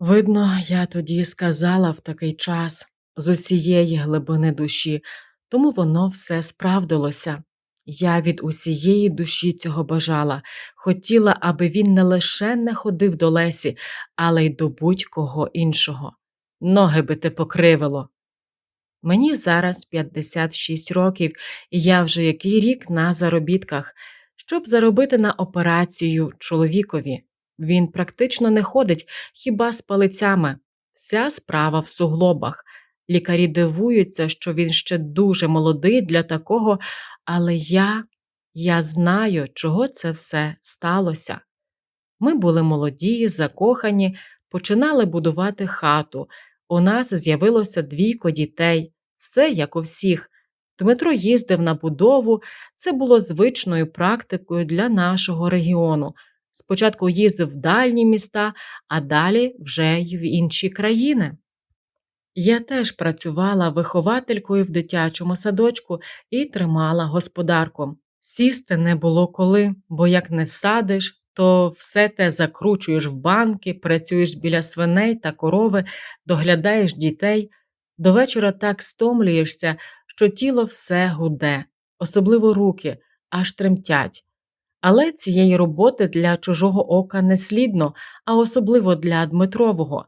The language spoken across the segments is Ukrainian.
Видно, я тоді сказала в такий час з усієї глибини душі, тому воно все справдилося. Я від усієї душі цього бажала, хотіла, аби він не лише не ходив до Лесі, але й до будь-кого іншого. Ноги би те покривило. Мені зараз 56 років, і я вже який рік на заробітках, щоб заробити на операцію чоловікові. Він практично не ходить хіба з палицями. Вся справа в суглобах. Лікарі дивуються, що він ще дуже молодий для такого, але я, я знаю, чого це все сталося. Ми були молоді, закохані, починали будувати хату. У нас з'явилося двійко дітей, все як у всіх. Дмитро їздив на будову, це було звичною практикою для нашого регіону. Спочатку їздив в дальні міста, а далі вже й в інші країни. Я теж працювала вихователькою в дитячому садочку і тримала господарку. Сісти не було коли, бо як не садиш, то все те закручуєш в банки, працюєш біля свиней та корови, доглядаєш дітей. До вечора так стомлюєшся, що тіло все гуде, особливо руки, аж тремтять. Але цієї роботи для чужого ока не слідно, а особливо для Дмитрового.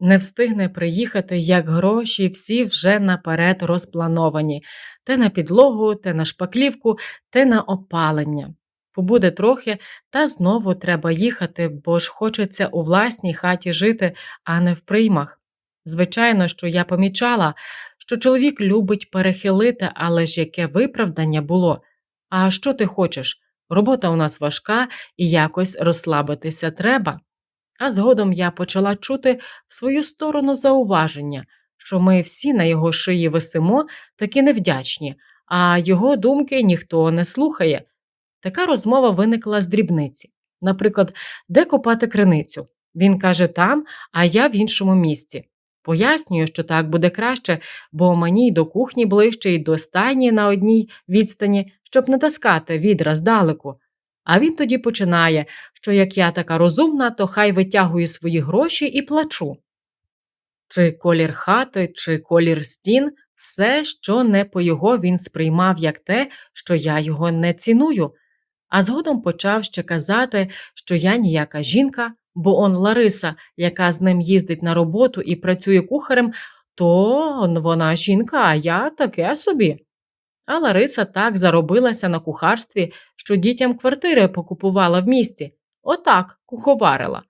Не встигне приїхати, як гроші всі вже наперед розплановані те на підлогу, те на шпаклівку, те на опалення. Побуде трохи, та знову треба їхати, бо ж хочеться у власній хаті жити, а не в приймах. Звичайно, що я помічала, що чоловік любить перехилити, але ж яке виправдання було. А що ти хочеш? Робота у нас важка і якось розслабитися треба. А згодом я почала чути в свою сторону зауваження, що ми всі на його шиї висимо, такі невдячні, а його думки ніхто не слухає. Така розмова виникла з дрібниці. Наприклад, де копати криницю? Він каже там, а я в іншому місці. Пояснюю, що так буде краще, бо мені й до кухні ближче, і до стайні на одній відстані, щоб не відра здалеку. А він тоді починає, що як я така розумна, то хай витягую свої гроші і плачу. Чи колір хати, чи колір стін, все, що не по його він сприймав як те, що я його не ціную, а згодом почав ще казати, що я ніяка жінка, бо он Лариса, яка з ним їздить на роботу і працює кухарем, то вона жінка, а я таке собі. А Лариса так заробилася на кухарстві, що дітям квартири покупувала в місті. Отак куховарила.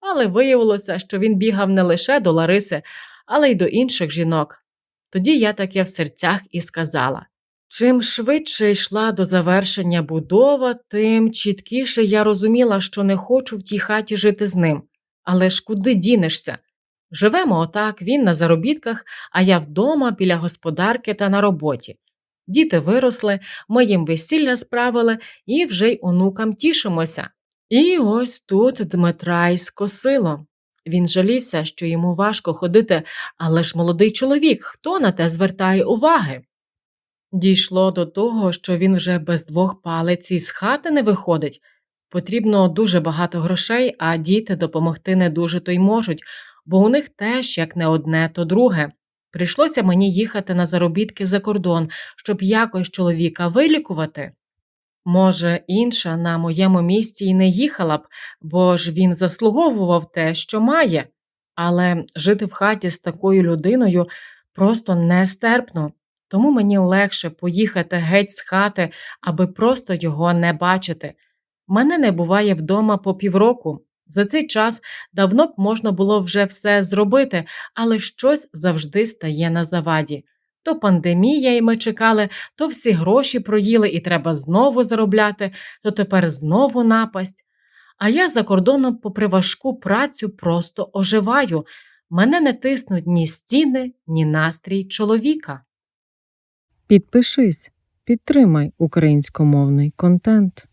Але виявилося, що він бігав не лише до Лариси, але й до інших жінок. Тоді я таке в серцях і сказала чим швидше йшла до завершення будова, тим чіткіше я розуміла, що не хочу в тій хаті жити з ним. Але ж куди дінешся? Живемо отак, він на заробітках, а я вдома біля господарки та на роботі. Діти виросли, ми їм весілля справили і вже й онукам тішимося. І ось тут Дмитра й скосило. Він жалівся, що йому важко ходити, але ж молодий чоловік, хто на те звертає уваги? Дійшло до того, що він вже без двох палець із хати не виходить. Потрібно дуже багато грошей, а діти допомогти не дуже то й можуть, бо у них теж як не одне, то друге. Прийшлося мені їхати на заробітки за кордон, щоб якось чоловіка вилікувати. Може, інша на моєму місці й не їхала б, бо ж він заслуговував те, що має, але жити в хаті з такою людиною просто нестерпно, тому мені легше поїхати геть з хати, аби просто його не бачити. Мене не буває вдома по півроку. За цей час давно б можна було вже все зробити, але щось завжди стає на заваді. То пандемія, і ми чекали, то всі гроші проїли, і треба знову заробляти, то тепер знову напасть. А я за кордоном, попри важку працю, просто оживаю. Мене не тиснуть ні стіни, ні настрій чоловіка. Підпишись, підтримай українськомовний контент.